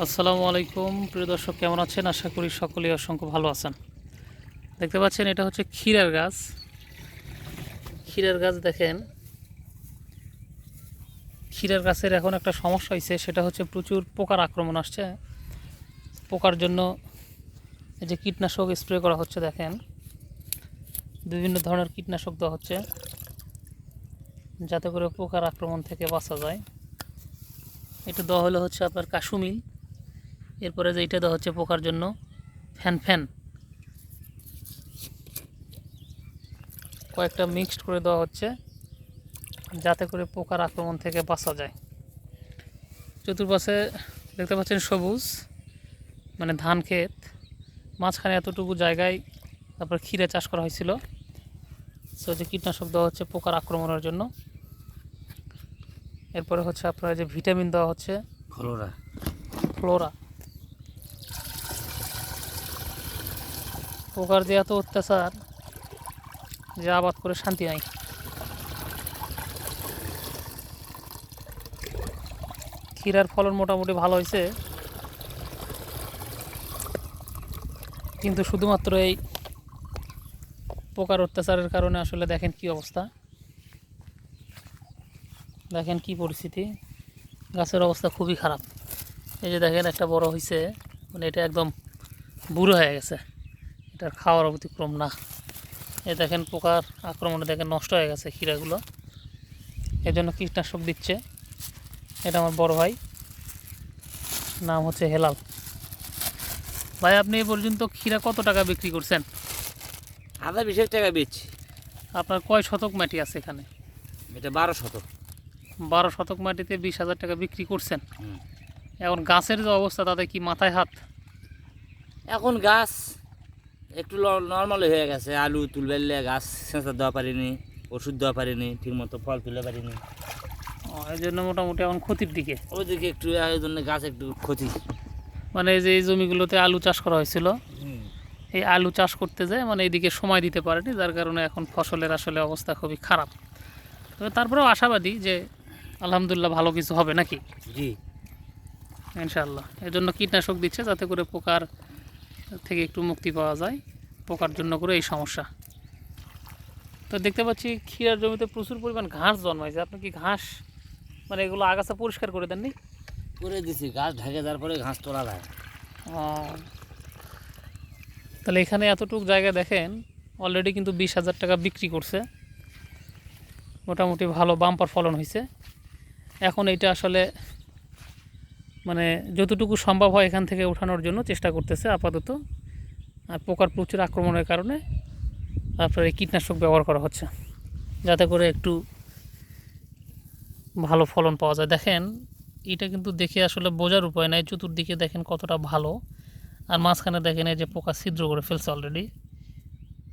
আসসালামু আলাইকুম। প্রিয় দর্শক, কেমন আছেন? আশা করি সকলেই অসংখ্য ভালো আছেন। দেখতে পাচ্ছেন, এটা হচ্ছে ক্ষীরার গাছ। ক্ষীরার গাছ দেখেন। ক্ষীরার গাছের এখন একটা সমস্যা হয়েছে সেটা হচ্ছে প্রচুর পোকার আক্রমণ আসছে। পোকার জন্য এই যে কীটনাশক স্প্রে করা হচ্ছে, দেখেন। বিভিন্ন ধরনের কীটনাশক দেওয়া হচ্ছে, যাতে করে পোকার আক্রমণ থেকে বাঁচা যায়। এটা দেওয়া হলো হচ্ছে আপনার কাশুমিল এরপরে যে এটা দেওয়া হচ্ছে পোকার জন্য ফ্যান ফ্যান। কয়েকটা মিক্সড করে দেওয়া হচ্ছে যাতে করে পোকার আক্রমণ থেকে বাঁচা যায়। চতুর্পাশে দেখতে পাচ্ছেন সবুজ মানে ধান ক্ষেত। মাঝখানে এতটুকু জায়গায় তারপর ক্ষীরে চাষ করা হয়েছিল। সো যে কীটনাশক দেওয়া হচ্ছে পোকার আক্রমণের জন্য। এরপরে হচ্ছে আপনার যে ভিটামিন দেওয়া হচ্ছে ফ্লোরা ফ্লোরা পোকার যে এত অত্যাচার যে আবাদ করে শান্তি নাই। ক্ষীরার ফলন মোটামুটি ভালো হয়েছে। কিন্তু শুধুমাত্র এই পোকার অত্যাচারের কারণে আসলে দেখেন কি অবস্থা। দেখেন কি পরিস্থিতি। গাছের অবস্থা খুবই খারাপ। এই যে দেখেন একটা বড় হয়েছে মানে এটা একদম বুড়ো হয়ে গেছে। এটার খাওয়ার অতিক্রম না। এ দেখেন পোকার আক্রমণে দেখেন নষ্ট হয়ে গেছে ক্ষীরাগুলো। এই জন্য কীটনাশক দিচ্ছে। এটা আমার বড় ভাই। নাম হচ্ছে হেলাল। ভাই আপনি এ পর্যন্ত ক্ষীরা কত টাকা বিক্রি করছেন? আধা বিশেষ টাকা বেচছি। আপনার কয় শতক মাটি আছে এখানে? এটা বারো শতক। বারো শতক মাটিতে বিশ হাজার টাকা বিক্রি করছেন। এখন গাছের যে অবস্থা তাতে কি মাথায় হাত? এখন গাছ একটু নর্মাল হয়ে গেছে। আলু তুলবেলে গাছ সেঁচা দেওয়া পারিনি ওষুধ দেওয়া পারিনি ঠিক মতো ফল তুলে পারিনি। এই জন্য মোটামুটি এখন ক্ষতির দিকে? ওইদিকে একটু এই জন্য গাছ একটু ক্ষতি। মানে এই যে এই জমিগুলোতে আলু চাষ করা হয়েছিল এই আলু চাষ করতে যায় মানে এইদিকে সময় দিতে পারেনি যার কারণে এখন ফসলের আসলে অবস্থা খুবই খারাপ। তবে তারপরেও আশাবাদী যে আলহামদুলিল্লাহ ভালো কিছু হবে নাকি? জি। ইনশাআল্লাহ। এই জন্য কীটনাশক দিচ্ছে যাতে করে পোকার থেকে একটু মুক্তি পাওয়া যায়। পোকার জন্য করে এই সমস্যা। তো দেখতে পাচ্ছি ক্ষীরার জমিতে প্রচুর পরিমাণ ঘাস জন্মাইছে। আপনি কি ঘাস মানে এগুলো আগাছা পরিষ্কার করে দেননি? করে দিছি গাছ ঢেকে যাওয়ার পরে ঘাস তোলা যায়। তাহলে এখানে এতটুকু জায়গা দেখেন অলরেডি কিন্তু বিশ হাজার টাকা বিক্রি করছে। মোটামুটি ভালো বাম্পার ফলন হয়েছে এখন এইটা আসলে মানে যতটুকু সম্ভব হয় এখান থেকে ওঠানোর জন্য চেষ্টা করতেছে আপাতত। আর পোকার প্রচুর আক্রমণের কারণে আপনার এই কীটনাশক ব্যবহার করা হচ্ছে। যাতে করে একটু ভালো ফলন পাওয়া যায়। দেখেন, এটা কিন্তু দেখে আসলে বোঝার উপায় নাই। চতুর্দিকে দেখেন কতটা ভালো। আর মাঝখানে দেখেন এই যে পোকা ছিদ্র করে ফেলছে অলরেডি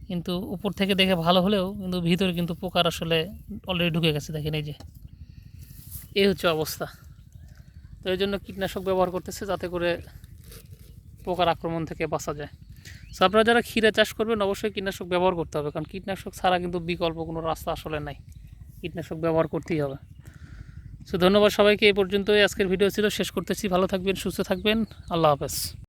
কিন্তু উপর থেকে দেখে ভালো হলেও কিন্তু ভিতরে কিন্তু পোকার আসলে অলরেডি ঢুকে গেছে। দেখেন এই যে, এই হচ্ছে অবস্থা। তো এই জন্য কীটনাশক ব্যবহার করতেছে যাতে করে পোকার আক্রমণ থেকে বাঁচা যায়। সো আপনারা যারা ক্ষীরা চাষ করবেন, অবশ্যই কীটনাশক ব্যবহার করতে হবে। কারণ কীটনাশক ছাড়া কিন্তু বিকল্প কোনো রাস্তা আসলে নাই। কীটনাশক ব্যবহার করতেই হবে। সো ধন্যবাদ সবাইকে। এই পর্যন্তই আজকের ভিডিও ছিল। শেষ করতেছি। ভালো থাকবেন, সুস্থ থাকবেন। আল্লাহ হাফেজ।